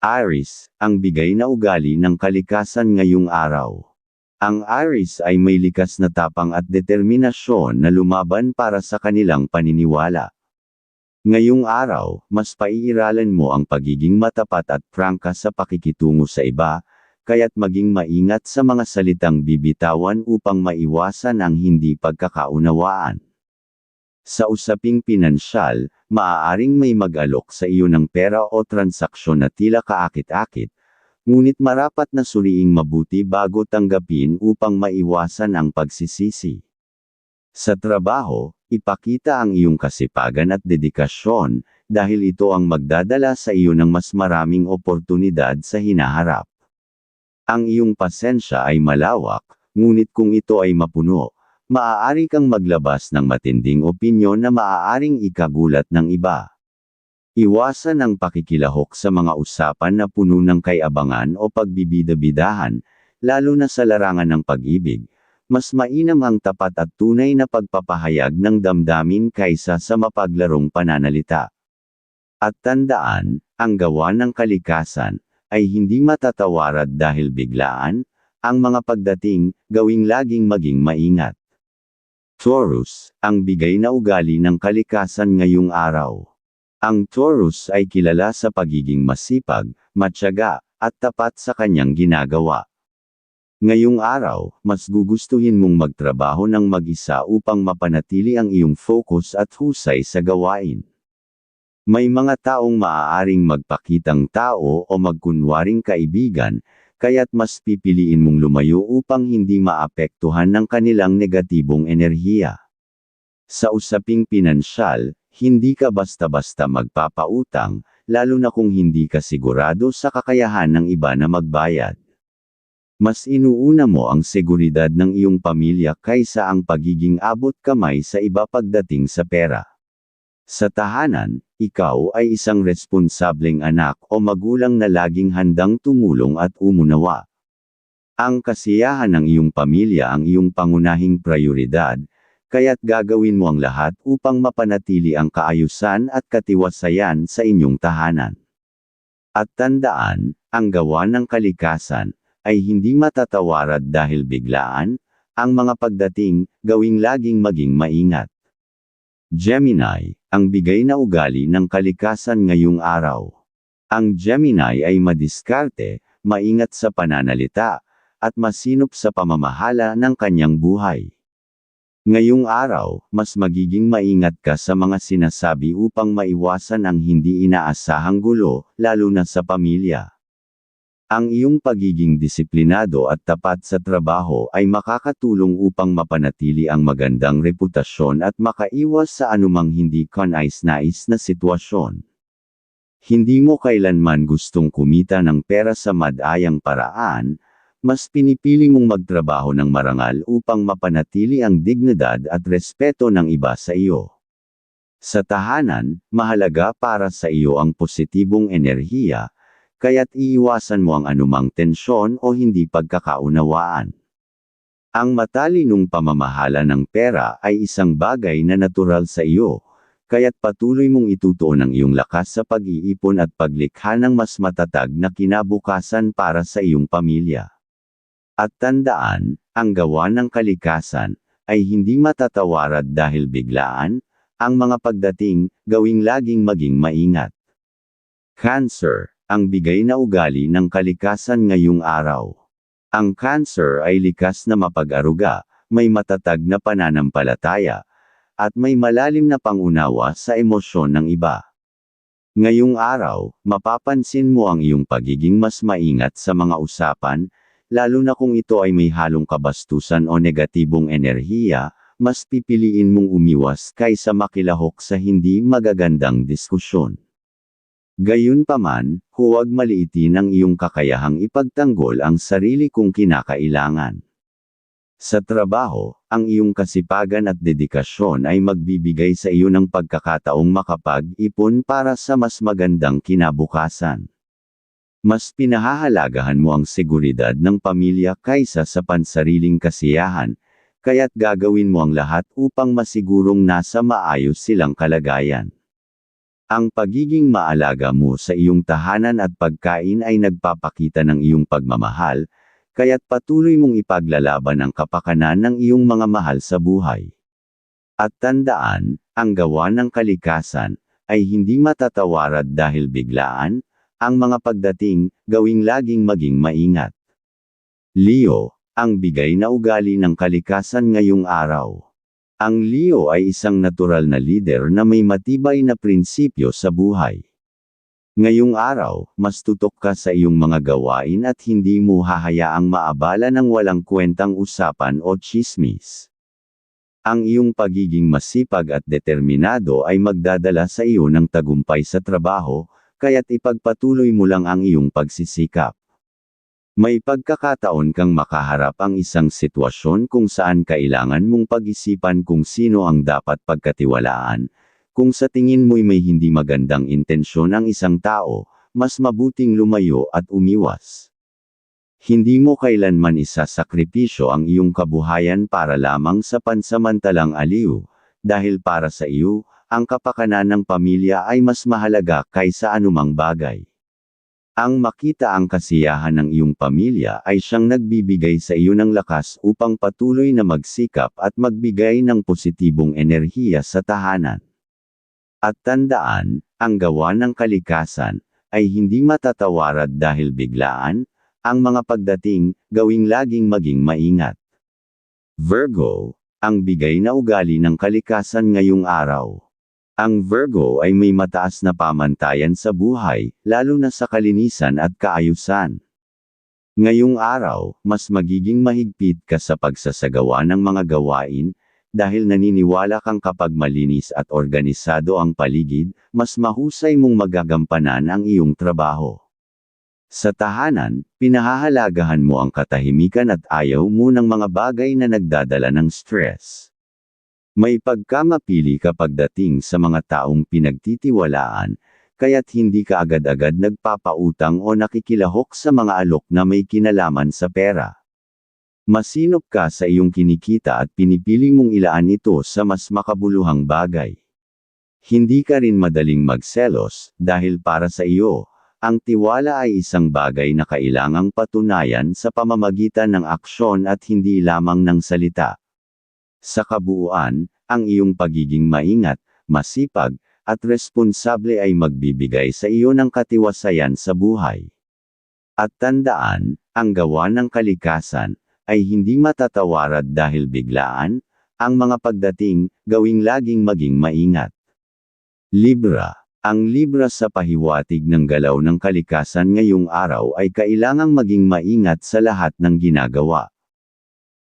Aris, ang bigay na ugali ng kalikasan ngayong araw. Ang Aris ay may likas na tapang at determinasyon na lumaban para sa kanilang paniniwala. Ngayong araw, mas paiiralan mo ang pagiging matapat at prangka sa pakikitungo sa iba, kaya't maging maingat sa mga salitang bibitawan upang maiwasan ang hindi pagkakaunawaan. Sa usaping pinansyal, maaaring may mag-alok sa iyo ng pera o transaksyon na tila kaakit-akit, ngunit marapat na suriing mabuti bago tanggapin upang maiwasan ang pagsisisi. Sa trabaho, ipakita ang iyong kasipagan at dedikasyon, dahil ito ang magdadala sa iyo ng mas maraming oportunidad sa hinaharap. Ang iyong pasensya ay malawak, ngunit kung ito ay mapuno, maaari kang maglabas ng matinding opinyon na maaaring ikagulat ng iba. Iwasan ang pakikilahok sa mga usapan na puno ng kayabangan o pagbibida-bidahan, lalo na sa larangan ng pag-ibig. Mas mainam ang tapat at tunay na pagpapahayag ng damdamin kaysa sa mapaglarong pananalita. At tandaan, ang gawa ng kalikasan, ay hindi matatawarad dahil biglaan, ang mga pagdating, gawing laging maging maingat. Taurus, ang bigay na ugali ng kalikasan ngayong araw. Ang Taurus ay kilala sa pagiging masipag, matyaga, at tapat sa kanyang ginagawa. Ngayong araw, mas gugustuhin mong magtrabaho ng mag-isa upang mapanatili ang iyong focus at husay sa gawain. May mga taong maaaring magpakitang tao o magkunwaring kaibigan, kaya't mas pipiliin mong lumayo upang hindi maapektuhan ng kanilang negatibong enerhiya. Sa usaping pinansyal, hindi ka basta-basta magpapautang, lalo na kung hindi ka sigurado sa kakayahan ng iba na magbayad. Mas inuuna mo ang seguridad ng iyong pamilya kaysa ang pagiging abot kamay sa iba pagdating sa pera. Sa tahanan, ikaw ay isang responsableng anak o magulang na laging handang tumulong at umunawa. Ang kasiyahan ng iyong pamilya ang iyong pangunahing prioridad, kaya't gagawin mo ang lahat upang mapanatili ang kaayusan at katiwasayan sa inyong tahanan. At tandaan, ang gawa ng kalikasan, ay hindi matatawarad dahil biglaan, ang mga pagdating, gawing laging maging maingat. Gemini, ang bigay na ugali ng kalikasan ngayong araw. Ang Gemini ay madiskarte, maingat sa pananalita, at masinop sa pamamahala ng kanyang buhay. Ngayong araw, mas magiging maingat ka sa mga sinasabi upang maiwasan ang hindi inaasahang gulo, lalo na sa pamilya. Ang iyong pagiging disiplinado at tapat sa trabaho ay makakatulong upang mapanatili ang magandang reputasyon at makaiwas sa anumang hindi kanais-nais na sitwasyon. Hindi mo kailanman gustong kumita ng pera sa madayang paraan, mas pinipili mong magtrabaho ng marangal upang mapanatili ang dignidad at respeto ng iba sa iyo. Sa tahanan, mahalaga para sa iyo ang positibong enerhiya, kaya't iiwasan mo ang anumang tensyon o hindi pagkakaunawaan. Ang matalinong pamamahala ng pera ay isang bagay na natural sa iyo, kaya't patuloy mong itutuon ang iyong lakas sa pag-iipon at paglikha ng mas matatag na kinabukasan para sa iyong pamilya. At tandaan, ang gawa ng kalikasan, ay hindi matatawarad dahil biglaan, ang mga pagdating, gawing laging maging maingat. Cancer ang bigay na ugali ng kalikasan ngayong araw. Ang cancer ay likas na mapag-aruga, may matatag na pananampalataya, at may malalim na pangunawa sa emosyon ng iba. Ngayong araw, mapapansin mo ang iyong pagiging mas maingat sa mga usapan, lalo na kung ito ay may halong kabastusan o negatibong enerhiya, mas pipiliin mong umiwas kaysa makilahok sa hindi magagandang diskusyon. Gayunpaman, huwag maliitin ang iyong kakayahang ipagtanggol ang sarili kung kinakailangan. Sa trabaho, ang iyong kasipagan at dedikasyon ay magbibigay sa iyo ng pagkakataong makapag-ipon para sa mas magandang kinabukasan. Mas pinahahalagahan mo ang seguridad ng pamilya kaysa sa pansariling kasiyahan, kaya't gagawin mo ang lahat upang masigurong nasa maayos silang kalagayan. Ang pagiging maalaga mo sa iyong tahanan at pagkain ay nagpapakita ng iyong pagmamahal, kaya't patuloy mong ipaglalaban ang kapakanan ng iyong mga mahal sa buhay. At tandaan, ang gawa ng kalikasan, ay hindi matatawarad dahil biglaan, ang mga pagdating, gawing laging maging maingat. Leo, ang bigay na ugali ng kalikasan ngayong araw. Ang Leo ay isang natural na leader na may matibay na prinsipyo sa buhay. Ngayong araw, mas tutok ka sa iyong mga gawain at hindi mo hahayaang maabala ng walang kwentang usapan o chismis. Ang iyong pagiging masipag at determinado ay magdadala sa iyo ng tagumpay sa trabaho, kaya't ipagpatuloy mo lang ang iyong pagsisikap. May pagkakataon kang makaharap ang isang sitwasyon kung saan kailangan mong pag-isipan kung sino ang dapat pagkatiwalaan. Kung sa tingin mo'y may hindi magandang intensyon ang isang tao, mas mabuting lumayo at umiwas. Hindi mo kailanman isasakripisyo ang iyong kabuhayan para lamang sa pansamantalang aliw, dahil para sa iyo, ang kapakanan ng pamilya ay mas mahalaga kaysa anumang bagay. Ang makita ang kasiyahan ng iyong pamilya ay siyang nagbibigay sa iyo ng lakas upang patuloy na magsikap at magbigay ng positibong enerhiya sa tahanan. At tandaan, ang gawa ng kalikasan, ay hindi matatawarad dahil biglaan, ang mga pagdating, gawing laging maging maingat. Virgo, ang bigay na ugali ng kalikasan ngayong araw. Ang Virgo ay may mataas na pamantayan sa buhay, lalo na sa kalinisan at kaayusan. Ngayong araw, mas magiging mahigpit ka sa pagsasagawa ng mga gawain, dahil naniniwala kang kapag malinis at organisado ang paligid, mas mahusay mong magagampanan ang iyong trabaho. Sa tahanan, pinahahalagahan mo ang katahimikan at ayaw mo ng mga bagay na nagdadala ng stress. May pagkamapili kapag dating sa mga taong pinagtitiwalaan, kaya't hindi ka agad-agad nagpapautang o nakikilahok sa mga alok na may kinalaman sa pera. Masinop ka sa iyong kinikita at pinipili mong ilaan ito sa mas makabuluhang bagay. Hindi ka rin madaling magselos, dahil para sa iyo, ang tiwala ay isang bagay na kailangang patunayan sa pamamagitan ng aksyon at hindi lamang ng salita. Sa kabuuan, ang iyong pagiging maingat, masipag, at responsable ay magbibigay sa iyo ng katiwasayan sa buhay. At tandaan, ang gawa ng kalikasan, ay hindi matatawarad dahil biglaan, ang mga pagdating, gawing laging maging maingat. Libra Ang Libra sa pahiwatig ng galaw ng kalikasan ngayong araw ay kailangang maging maingat sa lahat ng ginagawa.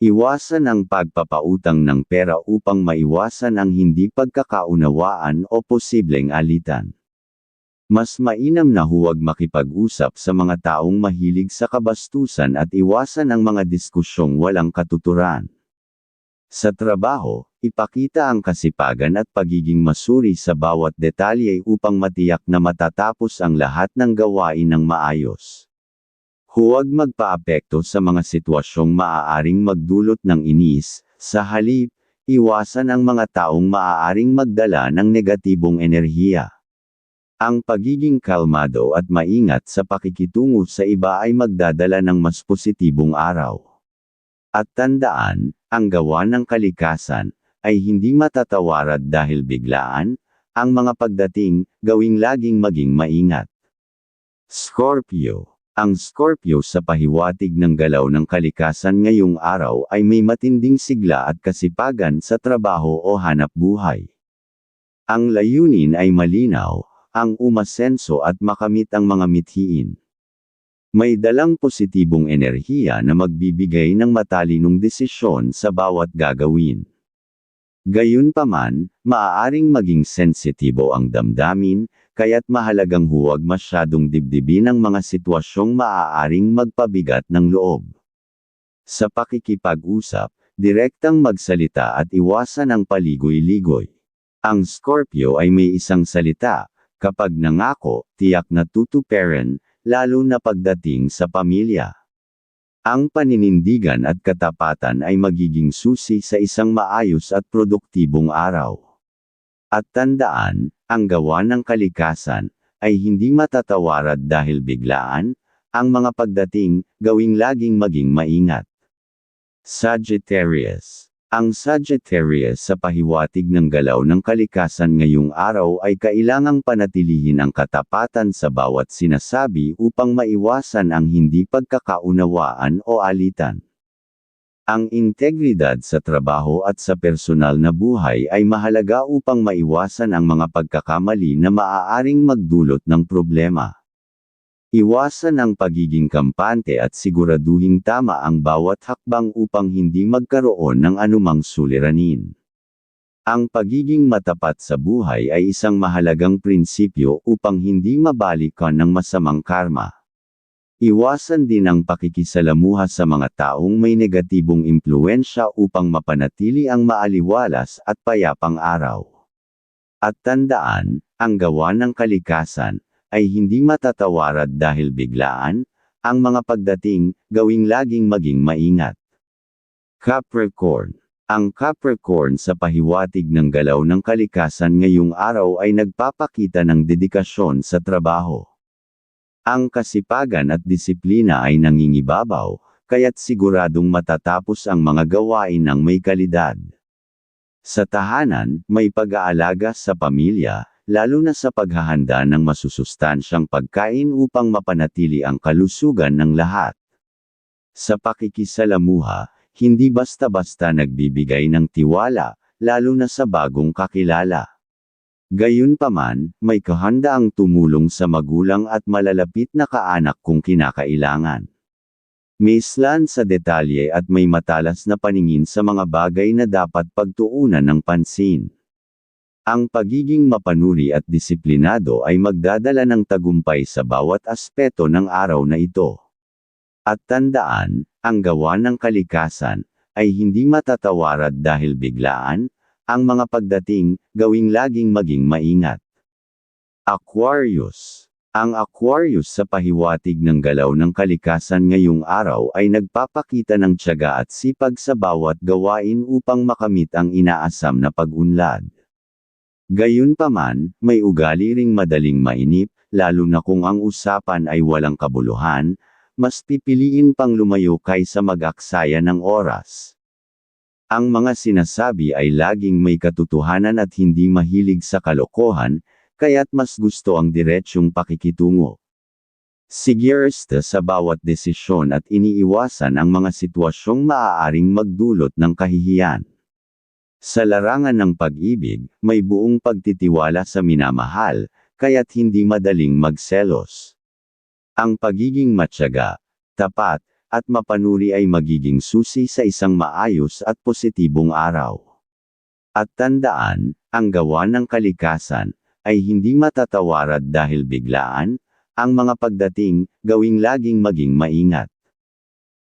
Iwasan ang pagpapautang ng pera upang maiwasan ang hindi pagkakaunawaan o posibleng alitan. Mas mainam na huwag makipag-usap sa mga taong mahilig sa kabastusan at iwasan ang mga diskusyong walang katuturan. Sa trabaho, ipakita ang kasipagan at pagiging masuri sa bawat detalye upang matiyak na matatapos ang lahat ng gawain ng maayos. Huwag magpaapekto sa mga sitwasyong maaaring magdulot ng inis, sa halip, iwasan ang mga taong maaaring magdala ng negatibong enerhiya. Ang pagiging kalmado at maingat sa pakikitungo sa iba ay magdadala ng mas positibong araw. At tandaan, ang gawa ng kalikasan, ay hindi matatawarad dahil biglaan, ang mga pagdating, gawing laging maging maingat. Scorpio ang Scorpio sa pahiwatig ng galaw ng kalikasan ngayong araw ay may matinding sigla at kasipagan sa trabaho o hanap buhay. Ang layunin ay malinaw, ang umasenso at makamit ang mga mithiin. May dalang positibong enerhiya na magbibigay ng matalinong desisyon sa bawat gagawin. Gayunpaman, maaaring maging sensitibo ang damdamin, kaya't mahalagang huwag masyadong dibdibin ang mga sitwasyong maaaring magpabigat ng loob. Sa pakikipag-usap, direktang magsalita at iwasan ang paligoy-ligoy. Ang Scorpio ay may isang salita, kapag nangako, tiyak na tutuperan, lalo na pagdating sa pamilya. Ang paninindigan at katapatan ay magiging susi sa isang maayos at produktibong araw. At tandaan, ang gawa ng kalikasan, ay hindi matatawarad dahil biglaan, ang mga pagdating, gawing laging maging maingat. Sagittarius Ang Sagittarius sa pahiwatig ng galaw ng kalikasan ngayong araw ay kailangang panatilihin ang katapatan sa bawat sinasabi upang maiwasan ang hindi pagkakaunawaan o alitan. Ang integridad sa trabaho at sa personal na buhay ay mahalaga upang maiwasan ang mga pagkakamali na maaaring magdulot ng problema. Iwasan ang pagiging kampante at siguraduhing tama ang bawat hakbang upang hindi magkaroon ng anumang suliranin. Ang pagiging matapat sa buhay ay isang mahalagang prinsipyo upang hindi mabalikan ng masamang karma. Iwasan din ang pakikisalamuha sa mga taong may negatibong impluensya upang mapanatili ang maaliwalas at payapang araw. At tandaan, ang gawa ng kalikasan, ay hindi matatawarad dahil biglaan, ang mga pagdating, gawing laging maging maingat. Capricorn Ang Capricorn sa pahiwatig ng galaw ng kalikasan ngayong araw ay nagpapakita ng dedikasyon sa trabaho. Ang kasipagan at disiplina ay nangingibabaw, kaya't siguradong matatapos ang mga gawain ng may kalidad. Sa tahanan, may pag-aalaga sa pamilya, lalo na sa paghahanda ng masusustansyang pagkain upang mapanatili ang kalusugan ng lahat. Sa pakikisalamuha, hindi basta-basta nagbibigay ng tiwala, lalo na sa bagong kakilala. Gayunpaman, may kahandaang tumulong sa magulang at malalapit na kaanak kung kinakailangan. May slan sa detalye at may matalas na paningin sa mga bagay na dapat pagtuunan ng pansin. Ang pagiging mapanuri at disiplinado ay magdadala ng tagumpay sa bawat aspeto ng araw na ito. At tandaan, ang gawa ng kalikasan, ay hindi matatawarad dahil biglaan, ang mga pagdating, gawing laging maging maingat. Aquarius Ang Aquarius sa pahiwatig ng galaw ng kalikasan ngayong araw ay nagpapakita ng tiyaga at sipag sa bawat gawain upang makamit ang inaasam na pag-unlad. Gayunpaman, may ugali ring madaling mainip, lalo na kung ang usapan ay walang kabuluhan, mas pipiliin pang lumayo kaysa mag-aksaya ng oras. Ang mga sinasabi ay laging may katotohanan at hindi mahilig sa kalokohan, kaya't mas gusto ang diretsyong pakikitungo. Sigurista sa bawat desisyon at iniiwasan ang mga sitwasyong maaaring magdulot ng kahihiyan. Sa larangan ng pag-ibig, may buong pagtitiwala sa minamahal, kaya't hindi madaling magselos. Ang pagiging matyaga, tapat, at mapanuri ay magiging susi sa isang maayos at positibong araw. At tandaan, ang gawa ng kalikasan, ay hindi matatawarad dahil biglaan, ang mga pagdating, gawing laging maging maingat.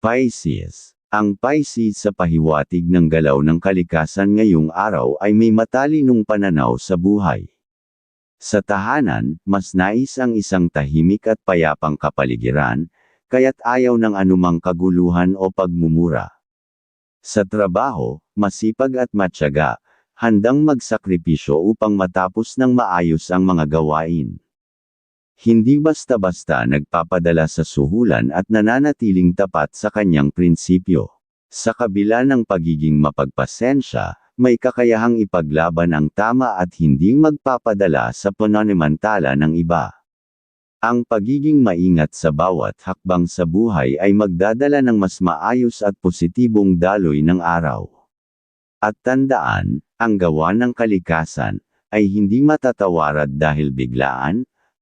Pisces Ang Pisces sa pahiwatig ng galaw ng kalikasan ngayong araw ay may matalinong pananaw sa buhay. Sa tahanan, mas nais ang isang tahimik at payapang kapaligiran, kaya't ayaw ng anumang kaguluhan o pagmumura. Sa trabaho, masipag at matyaga, handang magsakripisyo upang matapos ng maayos ang mga gawain. Hindi basta-basta nagpapadala sa suhulan at nananatiling tapat sa kanyang prinsipyo. Sa kabila ng pagiging mapagpasensya, may kakayahang ipaglaban ang tama at hindi magpapadala sa pananimantala ng iba. Ang pagiging maingat sa bawat hakbang sa buhay ay magdadala ng mas maayos at positibong daloy ng araw. At tandaan, ang gawa ng kalikasan, ay hindi matatawarad dahil biglaan,